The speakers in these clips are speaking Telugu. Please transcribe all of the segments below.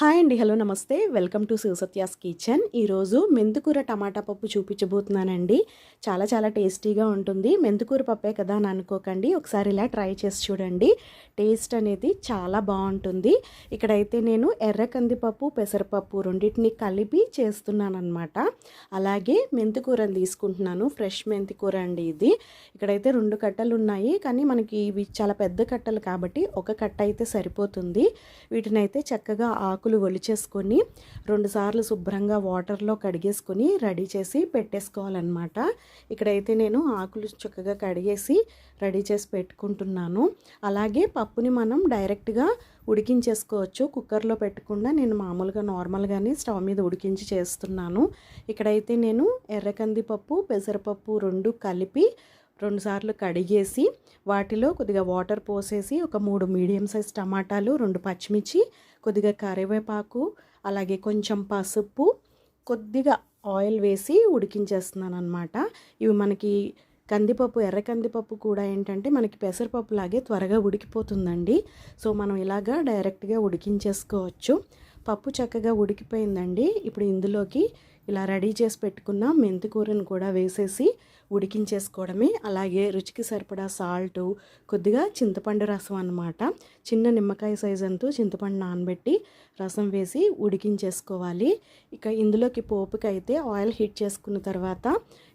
హాయ్ అండి హలో నమస్తే. Welcome to Sivasatya's kitchen. ఈరోజు మెంతుకూర టమాటా పప్పు చూపించబోతున్నానండి. చాలా చాలా టేస్టీగా ఉంటుంది. మెంతుకూర పప్పే కదా అని అనుకోకండి. ఒకసారి ఇలా ట్రై చేసి చూడండి. టేస్ట్ అనేది చాలా బాగుంటుంది. ఇక్కడైతే నేను ఎర్ర కందిపప్పు పెసరపప్పు రెండింటిని కలిపి చేస్తున్నాను అలాగే మెంతికూరని తీసుకుంటున్నాను. ఫ్రెష్ మెంతికూర అండి ఇది. ఇక్కడైతే రెండు కట్టలు ఉన్నాయి. కానీ మనకి ఇవి చాలా పెద్ద కట్టలు కాబట్టి ఒక కట్ట అయితే సరిపోతుంది. వీటిని అయితే చక్కగా ఆకులు ఒలిచేసుకొని రెండుసార్లు శుభ్రంగా వాటర్లో కడిగేసుకొని రెడీ చేసి పెట్టేసుకోవాలన్నమాట. ఇక్కడైతే నేను ఆకులు చక్కగా కడిగేసి రెడీ చేసి పెట్టుకుంటున్నాను. అలాగే పప్పుని మనం డైరెక్ట్గా ఉడికించేసుకోవచ్చు. కుక్కర్లో పెట్టకుండా నేను మామూలుగా నార్మల్గానే స్టవ్ మీద ఉడికించి చేస్తున్నాను. ఇక్కడైతే నేను ఎర్రకందిపప్పు పెసరపప్పు రెండు కలిపి రెండుసార్లు కడిగేసి వాటిలో కొద్దిగా వాటర్ పోసేసి ఒక మూడు మీడియం సైజ్ టమాటాలు రెండు పచ్చిమిర్చి కొద్దిగా కరివేపాకు అలాగే కొంచెం పసుపు కొద్దిగా ఆయిల్ వేసి ఉడికించేస్తున్నాను అనమాట ఇవి మనకి కందిపప్పు ఎర్ర కందిపప్పు కూడా ఏంటంటే మనకి పెసరపప్పు లాగే త్వరగా ఉడికిపోతుందండి. సో మనం ఇలాగా డైరెక్ట్గా ఉడికించేసుకోవచ్చు. పప్పు చక్కగా ఉడికిపోయిందండి. ఇప్పుడు ఇందులోకి ఇలా రెడీ చేసి పెట్టుకున్న మెంతికూరను కూడా వేసేసి ఉడికించేసుకోవడమే. అలాగే రుచికి సరిపడా సాల్ట్ కొద్దిగా చింతపండు రసం అనమాట చిన్న నిమ్మకాయ సైజ్ అంతా చింతపండు నానబెట్టి రసం వేసి ఉడికించేసుకోవాలి. ఇక ఇందులోకి పోపుకైతే ఆయిల్ హీట్ చేసుకున్న తర్వాత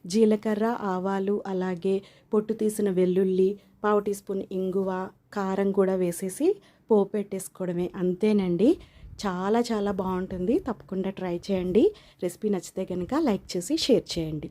జీలకర్ర ఆవాలు అలాగే పొట్టు తీసిన వెల్లుల్లి పావు టీ స్పూన్ ఇంగువ కారం కూడా వేసేసి పోపు పెట్టేసుకోవడమే అంతేనండి. చాలా చాలా బాగుంటుంది. తప్పకుండా ట్రై చేయండి. రెసిపీ నచ్చితే కనుక లైక్ చేసి షేర్ చేయండి.